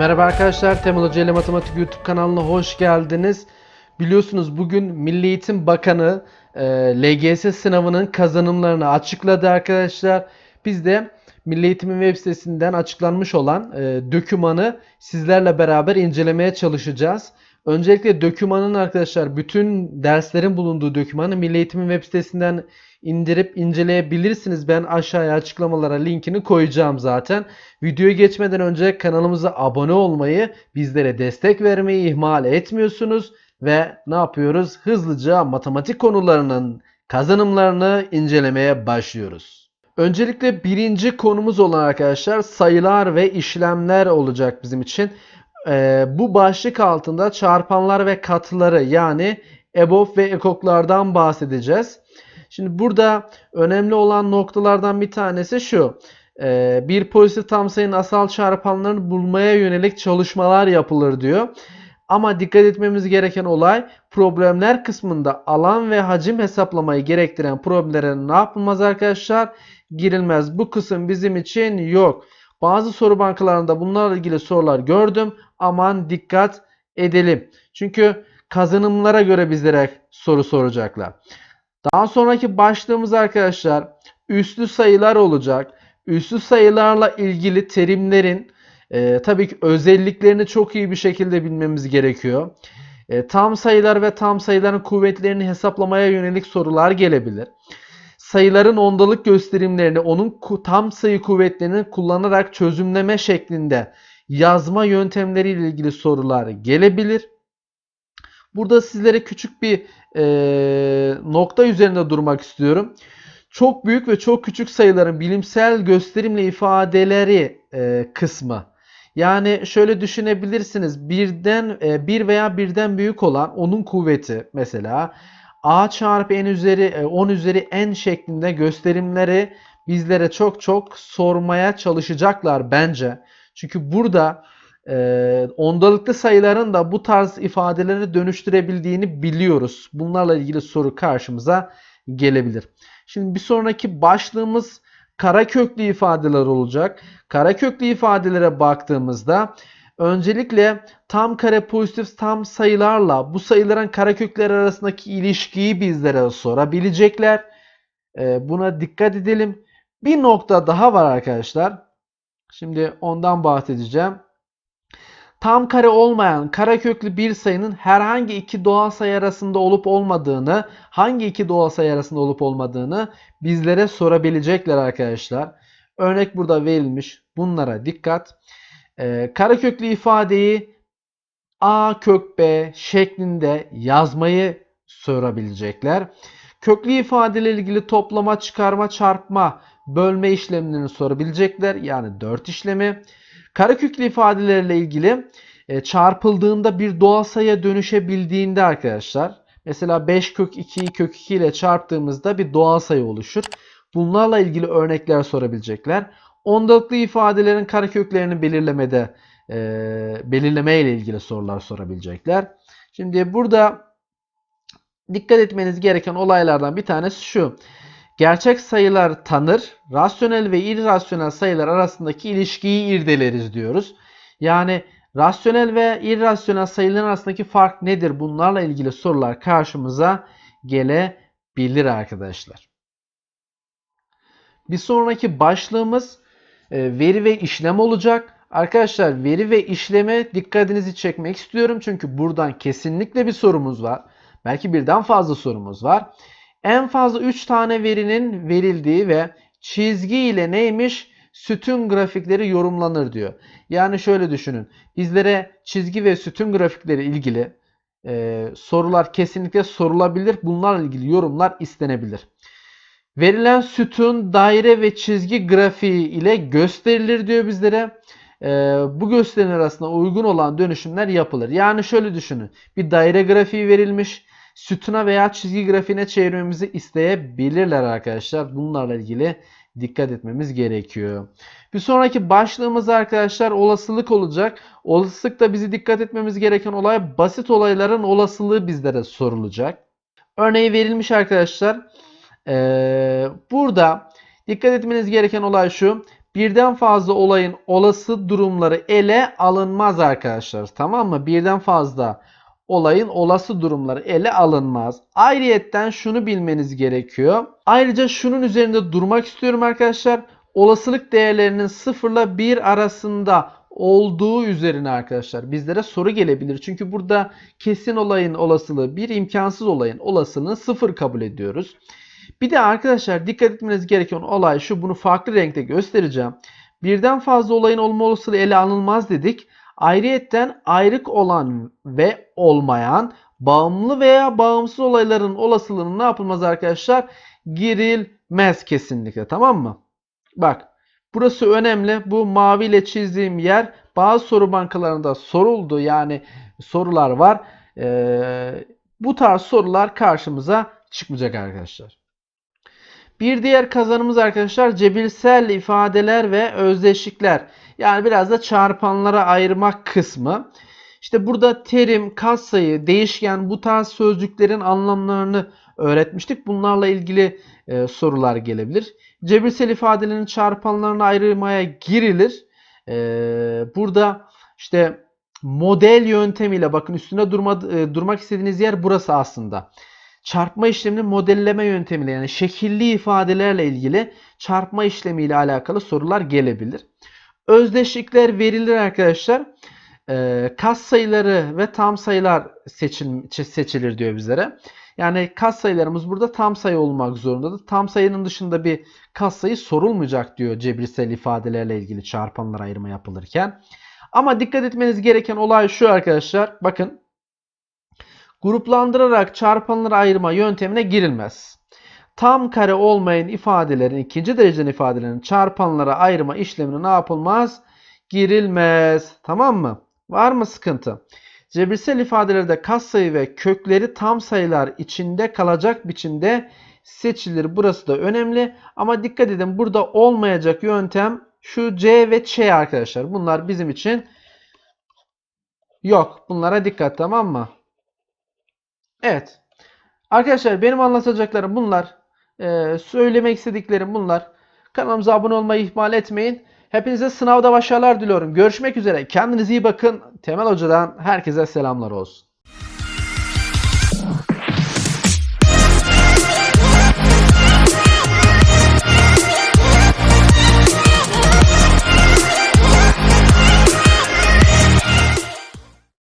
Merhaba arkadaşlar, Temel Hoca ile Matematik YouTube kanalına hoş geldiniz. Biliyorsunuz bugün Milli Eğitim Bakanı e, LGS sınavının kazanımlarını açıkladı arkadaşlar. Biz de Milli Eğitim'in web sitesinden açıklanmış olan e, dökümanı sizlerle beraber incelemeye çalışacağız. Öncelikle dökümanın arkadaşlar bütün derslerin bulunduğu dökümanı Milli Eğitim'in web sitesinden indirip inceleyebilirsiniz. Ben aşağıya açıklamalara linkini koyacağım zaten. Videoya geçmeden önce kanalımıza abone olmayı, bizlere destek vermeyi ihmal etmiyorsunuz ve ne yapıyoruz? Hızlıca matematik konularının kazanımlarını incelemeye başlıyoruz. Öncelikle birinci konumuz olan arkadaşlar sayılar ve işlemler olacak bizim için. Ee, bu başlık altında çarpanlar ve katları yani EBOB ve ekoklardan bahsedeceğiz. Şimdi burada önemli olan noktalardan bir tanesi şu. Ee, bir pozitif tam sayının asal çarpanlarını bulmaya yönelik çalışmalar yapılır diyor. Ama dikkat etmemiz gereken olay problemler kısmında alan ve hacim hesaplamayı gerektiren problemlere ne yapılmaz arkadaşlar? Girilmez. Bu kısım bizim için yok. Bazı soru bankalarında bunlarla ilgili sorular gördüm. Aman dikkat edelim. Çünkü kazanımlara göre bizlere soru soracaklar. Daha sonraki başlığımız arkadaşlar üslü sayılar olacak. Üslü sayılarla ilgili terimlerin e, tabii ki özelliklerini çok iyi bir şekilde bilmemiz gerekiyor. E, tam sayılar ve tam sayıların kuvvetlerini hesaplamaya yönelik sorular gelebilir. Sayıların ondalık gösterimlerini onun tam sayı kuvvetlerini kullanarak çözümleme şeklinde yazma yöntemleriyle ilgili sorular gelebilir. Burada sizlere küçük bir e, nokta üzerinde durmak istiyorum. Çok büyük ve çok küçük sayıların bilimsel gösterimle ifadeleri e, kısmı. Yani şöyle düşünebilirsiniz. Birden e, bir veya birden büyük olan onun kuvveti mesela a çarpı n üzeri e, 10 üzeri n şeklinde gösterimleri bizlere çok çok sormaya çalışacaklar bence. Çünkü burada e, ondalıklı sayıların da bu tarz ifadeleri dönüştürebildiğini biliyoruz. Bunlarla ilgili soru karşımıza gelebilir. Şimdi bir sonraki başlığımız karaköklü ifadeler olacak. Karaköklü ifadelere baktığımızda öncelikle tam kare pozitif tam sayılarla bu sayıların karekökleri arasındaki ilişkiyi bizlere sorabilecekler. E, buna dikkat edelim. Bir nokta daha var arkadaşlar. Şimdi ondan bahsedeceğim. Tam kare olmayan kareköklü bir sayının herhangi iki doğal sayı arasında olup olmadığını, hangi iki doğal sayı arasında olup olmadığını bizlere sorabilecekler arkadaşlar. Örnek burada verilmiş. Bunlara dikkat. Ee, kareköklü ifadeyi a kök b şeklinde yazmayı sorabilecekler. Köklü ifadeyle ilgili toplama, çıkarma, çarpma, bölme işlemlerini sorabilecekler. Yani 4 işlemi. Kareköklü ifadelerle ilgili e, çarpıldığında bir doğal sayıya dönüşebildiğinde arkadaşlar mesela 5 kök 2'yi kök 2 ile çarptığımızda bir doğal sayı oluşur. Bunlarla ilgili örnekler sorabilecekler. Ondalıklı ifadelerin kareköklerini belirlemede e, belirleme ile ilgili sorular sorabilecekler. Şimdi burada dikkat etmeniz gereken olaylardan bir tanesi şu. Gerçek sayılar tanır, rasyonel ve irrasyonel sayılar arasındaki ilişkiyi irdeleriz diyoruz. Yani rasyonel ve irrasyonel sayıların arasındaki fark nedir? Bunlarla ilgili sorular karşımıza gelebilir arkadaşlar. Bir sonraki başlığımız veri ve işlem olacak. Arkadaşlar veri ve işleme dikkatinizi çekmek istiyorum. Çünkü buradan kesinlikle bir sorumuz var. Belki birden fazla sorumuz var. En fazla 3 tane verinin verildiği ve çizgi ile neymiş? Sütun grafikleri yorumlanır diyor. Yani şöyle düşünün. Bizlere çizgi ve sütun grafikleri ilgili e, sorular kesinlikle sorulabilir. Bunlarla ilgili yorumlar istenebilir. Verilen sütun, daire ve çizgi grafiği ile gösterilir diyor bizlere. E, bu gösteriler arasında uygun olan dönüşümler yapılır. Yani şöyle düşünün. Bir daire grafiği verilmiş sütuna veya çizgi grafiğine çevirmemizi isteyebilirler arkadaşlar. Bunlarla ilgili dikkat etmemiz gerekiyor. Bir sonraki başlığımız arkadaşlar olasılık olacak. Olasılıkta bizi dikkat etmemiz gereken olay basit olayların olasılığı bizlere sorulacak. Örneği verilmiş arkadaşlar. Ee, burada dikkat etmeniz gereken olay şu. birden fazla olayın olası durumları ele alınmaz arkadaşlar. Tamam mı? Birden fazla olayın olası durumları ele alınmaz. Ayrıyetten şunu bilmeniz gerekiyor. Ayrıca şunun üzerinde durmak istiyorum arkadaşlar. Olasılık değerlerinin 0 ile 1 arasında olduğu üzerine arkadaşlar bizlere soru gelebilir. Çünkü burada kesin olayın olasılığı 1, imkansız olayın olasılığını 0 kabul ediyoruz. Bir de arkadaşlar dikkat etmeniz gereken olay şu bunu farklı renkte göstereceğim. Birden fazla olayın olma olasılığı ele alınmaz dedik. Ayrıyetten ayrık olan ve olmayan bağımlı veya bağımsız olayların olasılığının ne yapılmaz arkadaşlar? Girilmez kesinlikle tamam mı? Bak burası önemli. Bu maviyle çizdiğim yer bazı soru bankalarında soruldu. Yani sorular var. Ee, bu tarz sorular karşımıza çıkmayacak arkadaşlar. Bir diğer kazanımız arkadaşlar cebirsel ifadeler ve özdeşlikler. Yani biraz da çarpanlara ayırmak kısmı. İşte burada terim, katsayı, değişken bu tarz sözcüklerin anlamlarını öğretmiştik. Bunlarla ilgili e, sorular gelebilir. Cebirsel ifadelerin çarpanlarına ayrılmaya girilir. E, burada işte model yöntemiyle bakın üstüne durma, e, durmak istediğiniz yer burası aslında çarpma işleminin modelleme yöntemiyle yani şekilli ifadelerle ilgili çarpma işlemiyle alakalı sorular gelebilir. Özdeşlikler verilir arkadaşlar. Ee, kas sayıları ve tam sayılar seçil, seçilir diyor bizlere. Yani kas sayılarımız burada tam sayı olmak zorundadır. Tam sayının dışında bir kas sayı sorulmayacak diyor cebirsel ifadelerle ilgili çarpanlar ayırma yapılırken. Ama dikkat etmeniz gereken olay şu arkadaşlar. Bakın gruplandırarak çarpanları ayırma yöntemine girilmez. Tam kare olmayan ifadelerin, ikinci dereceden ifadelerin çarpanlara ayırma işlemine ne yapılmaz? Girilmez. Tamam mı? Var mı sıkıntı? Cebirsel ifadelerde katsayı ve kökleri tam sayılar içinde kalacak biçimde seçilir. Burası da önemli. Ama dikkat edin burada olmayacak yöntem şu C ve Ç arkadaşlar. Bunlar bizim için yok. Bunlara dikkat tamam mı? Evet. Arkadaşlar benim anlatacaklarım bunlar. Ee, söylemek istediklerim bunlar. Kanalımıza abone olmayı ihmal etmeyin. Hepinize sınavda başarılar diliyorum. Görüşmek üzere. Kendinize iyi bakın. Temel Hoca'dan herkese selamlar olsun.